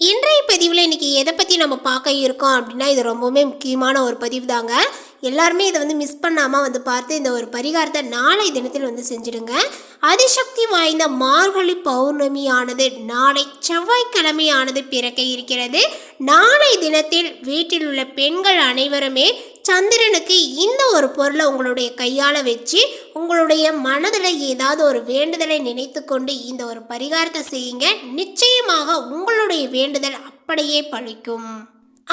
இன்றைய பதிவில் இன்றைக்கி எதை பற்றி நம்ம பார்க்க இருக்கோம் அப்படின்னா இது ரொம்பவுமே முக்கியமான ஒரு பதிவு தாங்க எல்லாருமே இதை வந்து மிஸ் பண்ணாமல் வந்து பார்த்து இந்த ஒரு பரிகாரத்தை நாளை தினத்தில் வந்து செஞ்சுடுங்க. அதிசக்தி வாய்ந்த மார்கழி பௌர்ணமியானது நாளை செவ்வாய்க்கிழமையானது பிறக்க இருக்கிறது. நாளை தினத்தில் வீட்டில் உள்ள பெண்கள் அனைவருமே சந்திரனுக்கு இந்த ஒரு பொருளை உங்களுடைய கையால் வச்சு உங்களுடைய மனதில் ஏதாவது ஒரு வேண்டுதலை நினைத்து கொண்டு இந்த ஒரு பரிகாரத்தை செய்யுங்க. நிச்சயமாக உங்களுடைய வேண்டுதல் அப்படியே பழிக்கும்.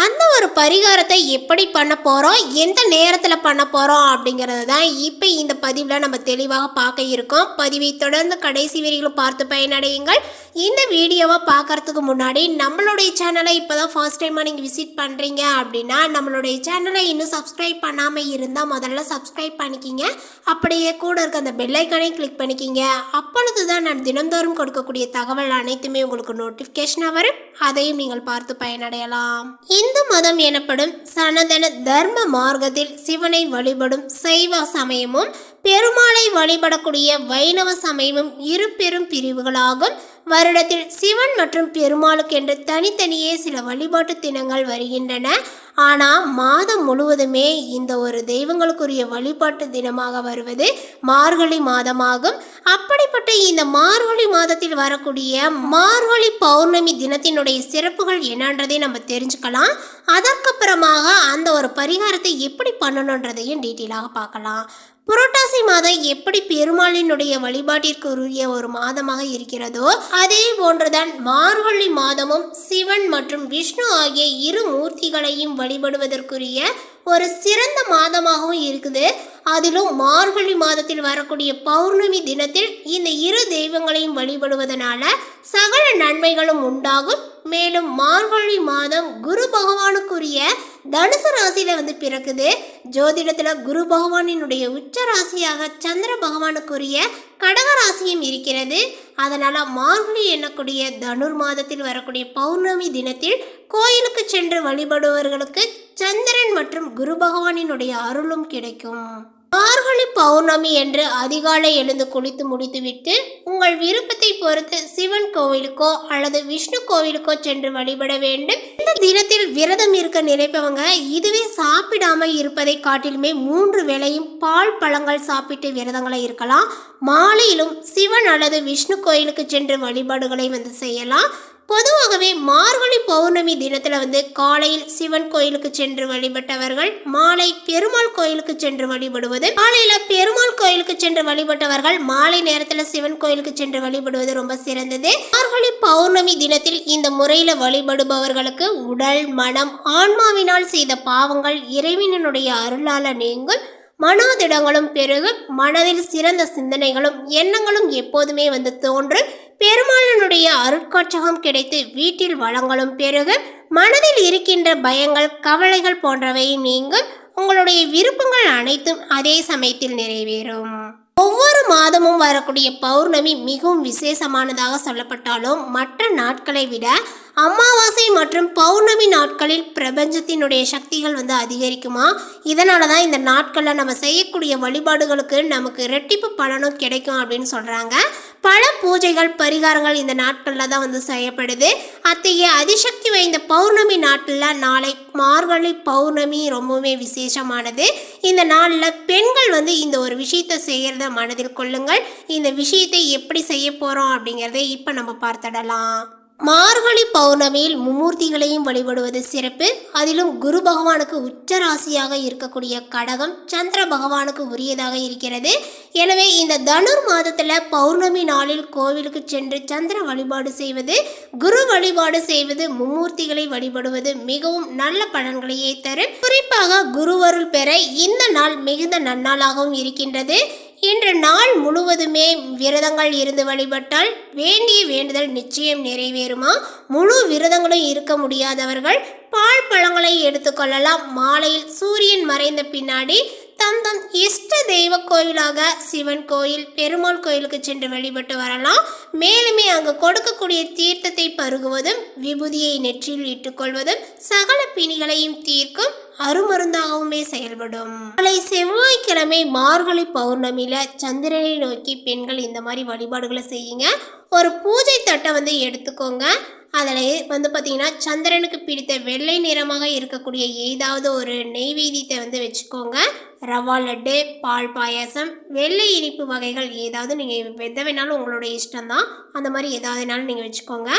அந்த ஒரு பரிகாரத்தை எப்படி பண்ண போகிறோம் எந்த நேரத்தில் பண்ண போகிறோம் அப்படிங்கிறது தான் இப்போ இந்த பதிவில் நம்ம தெளிவாக பார்க்க இருக்கோம். பதிவை தொடர்ந்து கடைசி வரிகளும் பார்த்து பயனடையுங்கள். இந்த வீடியோவை பார்க்கறதுக்கு முன்னாடி நம்மளுடைய சேனலை இப்போ தான் ஃபர்ஸ்ட் டைமாக நீங்கள் விசிட் பண்ணுறீங்க அப்படின்னா நம்மளுடைய சேனலை இன்னும் சப்ஸ்கிரைப் பண்ணாமல் இருந்தால் முதல்ல சப்ஸ்கிரைப் பண்ணிக்கிங்க. அப்படியே கூட இருக்க அந்த பெல்லைக்கனையும் கிளிக் பண்ணிக்கிங்க. அப்பொழுது தான் நான் தினந்தோறும் கொடுக்கக்கூடிய தகவல் அனைத்துமே உங்களுக்கு நோட்டிஃபிகேஷனாக வரும். அதையும் நீங்கள் பார்த்து பயனடையலாம். இந்த மதம் எனப்படும் சனதன தர்ம மார்க்கத்தில் சிவனை வழிபடும் சைவ சமயமும் பெருமாளை வழிபடக்கூடிய வைணவ சமயமும் இரு பெரும் பிரிவுகளாகும். வருடத்தில் சிவன் மற்றும் பெருமாளுக்கு என்று தனித்தனியே சில வழிபாட்டு தினங்கள் வருகின்றன. ஆனால் மாதம் முழுவதுமே இந்த ஒரு தெய்வங்களுக்குரிய வழிபாட்டு தினமாக வருவது மார்கழி மாதமாகும். அப்படிப்பட்ட இந்த மார்கழி மாதத்தில் வரக்கூடிய மார்கழி பௌர்ணமி தினத்தினுடைய சிறப்புகள் என்னன்றதை நம்ம தெரிஞ்சுக்கலாம். அதற்கப்புறமாக அந்த ஒரு பரிகாரத்தை எப்படி பண்ணணுன்றதையும் டீட்டெயிலாக பார்க்கலாம். புரட்டாசி மாதம் எப்படி பெருமாளினுடைய வழிபாட்டிற்கு உரிய ஒரு மாதமாக இருக்கிறதோ அதே போன்றுதான் மார்கழி மாதமும் சிவன் மற்றும் விஷ்ணு ஆகிய இரு மூர்த்திகளையும் வழிபடுவதற்குரிய ஒரு சிறந்த மாதமாகவும் இருக்குது. அதிலும் மார்கழி மாதத்தில் வரக்கூடிய பௌர்ணமி தினத்தில் இந்த இரு தெய்வங்களையும் வழிபடுவதனால சகல நன்மைகளும் உண்டாகும். மேலும் மார்கழி மாதம் குரு பகவானுக்குரிய தனுசு ராசியில வந்து பிறக்குது. ஜோதிடத்துல குரு பகவானினுடைய உச்ச ராசியாக சந்திர பகவானுக்குரிய கடக ராசியும் இருக்கிறது. அதனால மார்கழி எண்ணக்கூடிய தனுர் மாதத்தில் வரக்கூடிய பௌர்ணமி தினத்தில் கோயிலுக்கு சென்று வழிபடுவர்களுக்கு சந்திரன் மற்றும் குரு பகவானினுடைய அருளும் கிடைக்கும். மார்கழி பௌர்ணமி என்று அதிகாலை எழுந்து குளித்து முடித்துவிட்டு உங்கள் விருப்பத்தை பொறுத்து சிவன் கோவிலுக்கோ அல்லது விஷ்ணு கோவிலுக்கோ சென்று வழிபட வேண்டும். இந்த தினத்தில் விரதம் இருக்க நினைப்பவங்க இதுவே சாப்பிடாம இருப்பதை காட்டிலுமே மூன்று வேளையும் பால் பழங்கள் சாப்பிட்டு விரதங்களை இருக்கலாம். மாலையிலும் சிவன் அல்லது விஷ்ணு கோயிலுக்கு சென்று வழிபாடுகளை வந்து செய்யலாம். பொதுவாகவே மார்கழி பௌர்ணமி தினத்தில் வந்து காலையில் சிவன் கோயிலுக்கு சென்று வழிபட்டவர்கள் மாலை பெருமாள் கோயிலுக்கு சென்று வழிபடுவது. காலையில் பெருமாள் கோயிலுக்கு சென்று வழிபட்டவர்கள் மாலை நேரத்தில் சிவன் கோயிலுக்கு சென்று வழிபடுவது ரொம்ப சிறந்தது. மார்கழி பௌர்ணமி தினத்தில் இந்த முறையில் வழிபடுபவர்களுக்கு உடல் மனம் ஆன்மாவினால் செய்த பாவங்கள் இறைவனுடைய அருளால நீங்கும். மனோதிடங்களும் பெருகு மனதில் சிறந்த சிந்தனைகளும் எண்ணங்களும் எப்போதுமே வந்து தோன்று பெருமாளனுடைய அருட்காட்சகம் கிடைத்து வீட்டில் வளங்களும் பெருகு மனதில் இருக்கின்ற பயங்கள் கவலைகள் போன்றவை நீங்கும். உங்களுடைய விருப்பங்கள் அனைத்தும் அதே சமயத்தில் நிறைவேறும். ஒவ்வொரு மாதமும் வரக்கூடிய பௌர்ணமி மிகவும் விசேஷமானதாக சொல்லப்பட்டாலும் மற்ற நாட்களை விட அமாவாசை மற்றும் பௌர்ணமி நாட்களில் பிரபஞ்சத்தினுடைய சக்திகள் வந்து அதிகரிக்குமா? இதனால தான் இந்த நாட்களில் நம்ம செய்யக்கூடிய வழிபாடுகளுக்கு நமக்கு ரெட்டிப்பு பலனும் கிடைக்கும் அப்படின்னு சொல்கிறாங்க பல பூஜைகள் பரிகாரங்கள் இந்த நாட்களில் தான் வந்து செய்யப்படுது. அத்தகைய அதிசக்தி வாய்ந்த பௌர்ணமி நாட்டில் நாளை மார்கழி பௌர்ணமி ரொம்பவுமே விசேஷமானது. இந்த நாளில் பெண்கள் வந்து இந்த ஒரு விஷயத்தை செய்கிறத மனதில் கொள்ளுங்கள். இந்த விஷயத்தை எப்படி செய்ய போகிறோம் அப்படிங்கிறதை இப்போ நம்ம பார்த்துடலாம். மார்கழி பௌர்ணமியில் மும்மூர்த்திகளையும் வழிபடுவது சிறப்பு. அதிலும் குரு பகவானுக்கு உச்ச ராசியாக இருக்கக்கூடிய கடகம் சந்திர பகவானுக்கு உரியதாக இருக்கிறது. எனவே இந்த தனுர் மாதத்தில் பௌர்ணமி நாளில் கோவிலுக்கு சென்று சந்திர வழிபாடு செய்வது குரு வழிபாடு செய்வது மும்மூர்த்திகளை வழிபடுவது மிகவும் நல்ல பலன்களையே தரும். குறிப்பாக குருவருள் பெற இந்த நாள் மிகுந்த நன்னாளாகவும் இருக்கின்றது. இன்று நாள் முழுவதுமே விரதங்கள் இருந்து வழிபட்டால் வேண்டிய வேண்டுதல் நிச்சயம் நிறைவேறுமா? முழு விரதங்களும் இருக்க முடியாதவர்கள் பால் பழங்களை எடுத்துக்கொள்ளலாம் மாலையில் சூரியன் மறைந்த பின்னாடி தம் தம் இஷ்ட தெய்வ கோயிலாக சிவன் கோயில் பெருமாள் கோயிலுக்கு சென்று வழிபட்டு வரலாம். மேலுமே அங்கு கொடுக்கக்கூடிய தீர்த்தத்தை பருகுவதும் விபூதியை நெற்றியில் இட்டுக்கொள்வதும் சகல பிணிகளையும் தீர்க்கும் அருமருந்தாகவுமே செயல்படும். நாளை செவ்வாய்க்கிழமை மார்கழி பௌர்ணமியில சந்திரனை நோக்கி பெண்கள் இந்த மாதிரி வழிபாடுகளை செய்யுங்க. ஒரு பூஜை தட்டை வந்து எடுத்துக்கோங்க. அதில் வந்து பார்த்தீங்கன்னா சந்திரனுக்கு பிடித்த வெள்ளை நிறமாக இருக்கக்கூடிய ஏதாவது ஒரு நெய்வேதியத்தை வந்து வச்சுக்கோங்க. ரவா லட்டு பால் பாயாசம் வெள்ளை இனிப்பு வகைகள் ஏதாவது நீங்கள் எதை வேணாலும் உங்களோட இஷ்டம்தான். அந்த மாதிரி ஏதாவதுனாலும் நீங்கள் வச்சுக்கோங்க.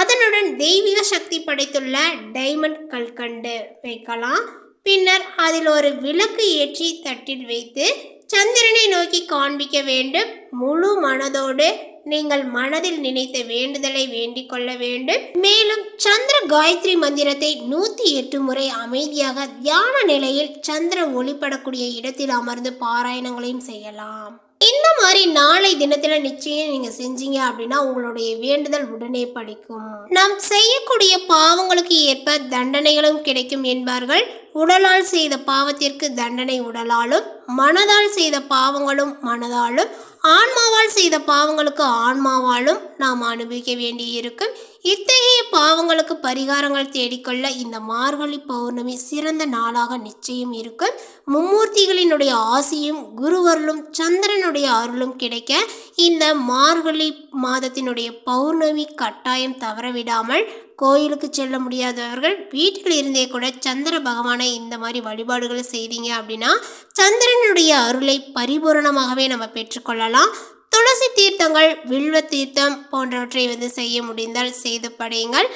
அதனுடன் தெய்வீக சக்தி படைத்துள்ள டைமண்ட் கல்கண்டு வைக்கலாம். பின்னர் அதில் ஒரு விளக்கு ஏற்றி தட்டில் வைத்து சந்திரனை நோக்கி காண்பிக்க வேண்டும். முழு மனதோடு நீங்கள் மனதில் நினைத்த வேண்டுதலை வேண்டிக் கொள்ள வேண்டும். மேலும் சந்திர காயத்ரி மந்திரத்தை நூத்தி எட்டு முறை அமைதியாக தியான நிலையில் சந்திரன் ஒளிப்படக்கூடிய இடத்தில் அமர்ந்து பாராயணங்களையும் செய்யலாம். இந்த மாதிரி நாளை தினத்துல நிச்சயம் நீங்க செஞ்சீங்க அப்படின்னா உங்களுடைய வேண்டுதல் உடனே படிக்கும். நாம் செய்யக்கூடிய பாவங்களுக்கு ஏற்ப தண்டனைகளும் கிடைக்கும் என்பார்கள். உடலால் செய்த பாவத்திற்கு தண்டனை உடலாலும் மனதால் செய்த பாவங்களும் மனதாலும் ஆன்மாவால் செய்த பாவங்களுக்கு ஆன்மாவாலும் நாம் அனுபவிக்க வேண்டியிருக்கும். இத்தகைய பாவங்களுக்கு பரிகாரங்கள் தேடிக்கொள்ள இந்த மார்கழி பௌர்ணமி சிறந்த நாளாக நிச்சயம் இருக்கும். மும்மூர்த்திகளினுடைய ஆசியும் குருவருளும் சந்திரனுடைய அருளும் கிடைக்க இந்த மார்கழி மாதத்தினுடைய பௌர்ணமி கட்டாயம் தவறவிடாமல் கோயிலுக்கு செல்ல முடியாதவர்கள் வீட்டில் இருந்தே கூட சந்திர பகவானை இந்த மாதிரி வழிபாடுகளை செய்தீங்க அப்படின்னா சந்திரனுடைய அருளை பரிபூரணமாகவே நம்ம பெற்றுக்கொள்ளலாம் துளசி தீர்த்தங்கள் வில்வ தீர்த்தம் போன்றவற்றை வந்து செய்ய முடிந்தால் செய்து படையுங்கள்.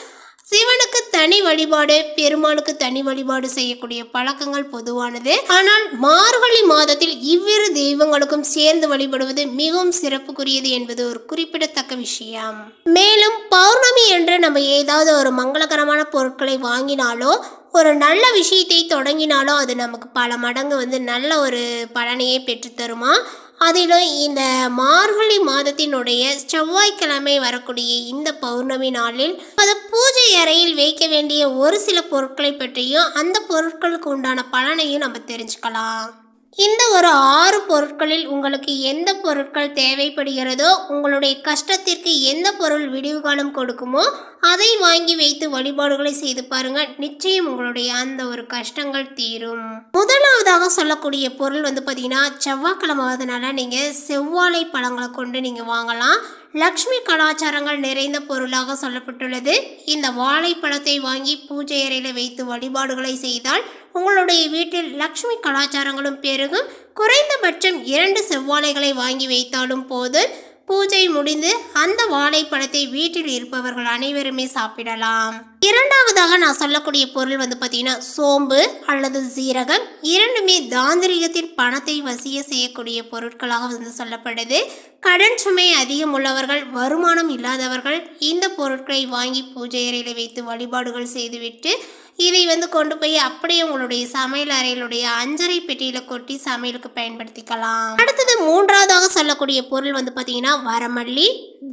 சிவனுக்கு தனி வழிபாடு பெருமாளுக்கு தனி வழிபாடு செய்யக்கூடிய பழக்கங்கள் பொதுவானது. ஆனால் மார்கழி மாதத்தில் இவ்விரு தெய்வங்களுக்கும் சேர்ந்து வழிபடுவது மிகவும் சிறப்புக்குரியது என்பது ஒரு குறிப்பிடத்தக்க விஷயம். மேலும் பௌர்ணமி என்று நம்ம ஏதாவது ஒரு மங்களகரமான பொருட்களை வாங்கினாலோ ஒரு நல்ல விஷயத்தை தொடங்கினாலோ அது நமக்கு பல மடங்கு வந்து நல்ல ஒரு பலனையே பெற்றுத்தருமா அதிலும் இந்த மார்கழி மாதத்தினுடைய செவ்வாய்க்கிழமை வரக்கூடிய இந்த பௌர்ணமி நாளில் அது பூஜை அறையில் வைக்க வேண்டிய ஒரு சில பொருட்களை பற்றியும் அந்த பொருட்களுக்கு உண்டான பலனையும் நம்ம தெரிஞ்சுக்கலாம். இந்த ஒரு ஆறு பொருட்களில் உங்களுக்கு எந்த பொருட்கள் தேவைப்படுகிறதோ உங்களுடைய கஷ்டத்திற்கு எந்த பொருள் விடிவு காலம் கொடுக்குமோ அதை வாங்கி வைத்து வழிபாடுகளை செய்து பாருங்க. நிச்சயம் உங்களுடைய அந்த ஒரு கஷ்டங்கள் தீரும். முதலாவதாக சொல்லக்கூடிய பொருள் வந்து பார்த்தீங்கன்னா செவ்வாய்க்கிழமை வரதுனால நீங்கள் செவ்வாழை பழங்களை கொண்டு நீங்கள் வாங்கலாம். லக்ஷ்மி கலாச்சாரங்கள் நிறைந்த பொருளாக சொல்லப்பட்டுள்ளது. இந்த வாழைப்பழத்தை வாங்கி பூஜை அறையில் வைத்து வழிபாடுகளை செய்தால் உங்களுடைய வீட்டில் லக்ஷ்மி கலாச்சாரங்களும் பெருகும். குறைந்தபட்சம் இரண்டு செவ்வாழைகளை வாங்கி வைத்தாலும் போது பூஜை முடிந்து அந்த வாழைப்பழத்தை வீட்டில் இருப்பவர்கள் அனைவருமே சாப்பிடலாம். இரண்டாவதாக நான் சொல்லக்கூடிய பொருள் வந்து பார்த்தீங்கன்னா சோம்பு அல்லது சீரகம். இரண்டுமே தாந்திரிகத்தில் பணத்தை வசிய செய்யக்கூடிய பொருட்களாக வந்து சொல்லப்படுது. கடன் சுமை அதிகம் உள்ளவர்கள் வருமானம் இல்லாதவர்கள் இந்த பொருட்களை வாங்கி பூஜை அறையில் வைத்து வழிபாடுகள் செய்துவிட்டு இதை வந்து கொண்டு போய் அப்படியே உங்களுடைய சமையல் அறையிலுடைய அஞ்சரை பெட்டியில கொட்டி சமையலுக்கு பயன்படுத்திக்கலாம். அடுத்தது மூன்றாவதாக சொல்லக்கூடிய பொருள் வந்து பார்த்தீங்கன்னா வரமல்லி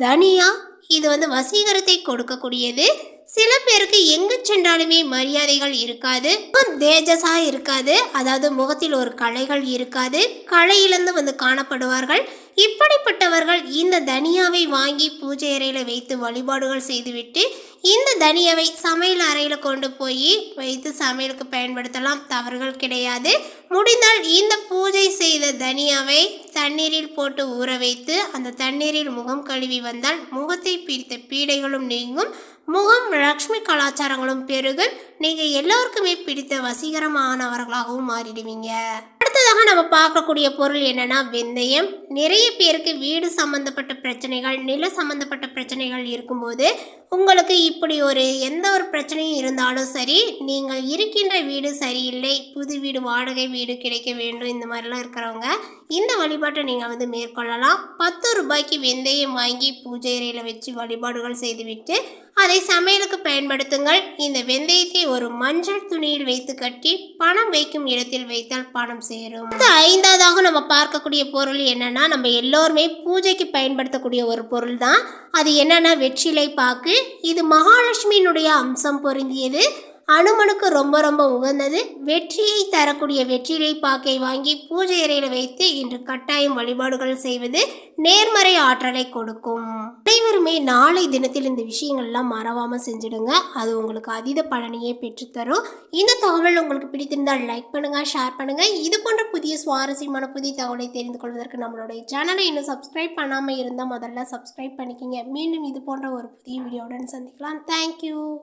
தனியா. இது வந்து வசீகரத்தை கொடுக்கக்கூடியது. சில பேருக்கு எங்கு சென்றாலுமே மரியாதைகள் இருக்காது. தேஜஸா இருக்காது. அதாவது முகத்தில் ஒரு கலைகள் இருக்காது. கலையிலிருந்து வந்து காணப்படுவார்கள். இப்படிப்பட்டவர்கள் இந்த தனியாவை வாங்கி பூஜை அறையில் வைத்து வழிபாடுகள் செய்துவிட்டு இந்த தனியாவை சமையல் அறையில் கொண்டு போய் வைத்து சமையலுக்கு பயன்படுத்தலாம். தவறுகள் கிடையாது. முடிந்தால் இந்த பூஜை செய்த தனியாவை தண்ணீரில் போட்டு ஊற வைத்து அந்த தண்ணீரில் முகம் கழுவி வந்தால் முகத்தை பிடித்த பீடைகளும் நீங்கும். முகம் லக்ஷ்மி கலாச்சாரங்களும் பெருகும். நீங்கள் எல்லோருக்குமே பிடித்த வசீகரமானவர்களாகவும் மாறிடுவீங்க. அடுத்ததாக நம்ம பார்க்கக்கூடிய பொருள் என்னென்னா வெந்தயம். நிறைய பேருக்கு வீடு சம்மந்தப்பட்ட பிரச்சனைகள் நில சம்மந்தப்பட்ட பிரச்சனைகள் இருக்கும்போது உங்களுக்கு இப்படி ஒரு எந்த ஒரு பிரச்சனையும் இருந்தாலும் சரி நீங்கள் இருக்கின்ற வீடு சரியில்லை புது வீடு வாடகை வீடு கிடைக்க வேண்டும் இந்த மாதிரிலாம் இருக்கிறவங்க இந்த வழிபாட்டை நீங்கள் வந்து மேற்கொள்ளலாம். பத்து ரூபாய்க்கு வெந்தயம் வாங்கி பூஜை அறையில் வச்சு வழிபாடுகள் செய்துவிட்டு அதை சமையலுக்கு பயன்படுத்துங்கள். இந்த வெந்தயத்தை ஒரு மஞ்சள் துணியில் வைத்து கட்டி பணம் வைக்கும் இடத்தில் வைத்தால் பணம் சேரும். ஐந்தாவதாக நம்ம பார்க்கக்கூடிய பொருள் என்னன்னா நம்ம எல்லோருமே பூஜைக்கு பயன்படுத்தக்கூடிய ஒரு பொருள் தான். அது என்னன்னா வெற்றிலை பாக்கு. இது மகாலட்சுமியினுடைய அம்சம் பொருந்தியது. அனுமனுக்கு ரொம்ப ரொம்ப உகந்தது. வெற்றியை தரக்கூடிய வெற்றிலை பாக்கை வாங்கி பூஜை அறையில் வைத்து இன்று கட்டாயம் வழிபாடுகள் செய்வது நேர்மறை ஆற்றலை கொடுக்கும். அனைவருமே நாளை தினத்தில் இந்த விஷயங்கள்லாம் மறவாமல் செஞ்சிடுங்க. அது உங்களுக்கு அதீத பலனையே பெற்றுத்தரும். இந்த தகவல் உங்களுக்கு பிடித்திருந்தால் லைக் பண்ணுங்கள் ஷேர் பண்ணுங்கள் இது போன்ற புதிய சுவாரஸ்யமான புதிய தகவலை தெரிந்து கொள்வதற்கு நம்மளுடைய சேனலை இன்னும் சப்ஸ்கிரைப் பண்ணாமல் இருந்தால் முதல்ல சப்ஸ்கிரைப் பண்ணிக்கிங்க. மீண்டும் இது போன்ற ஒரு புதிய வீடியோவுடன் சந்திக்கலாம். தேங்க்யூ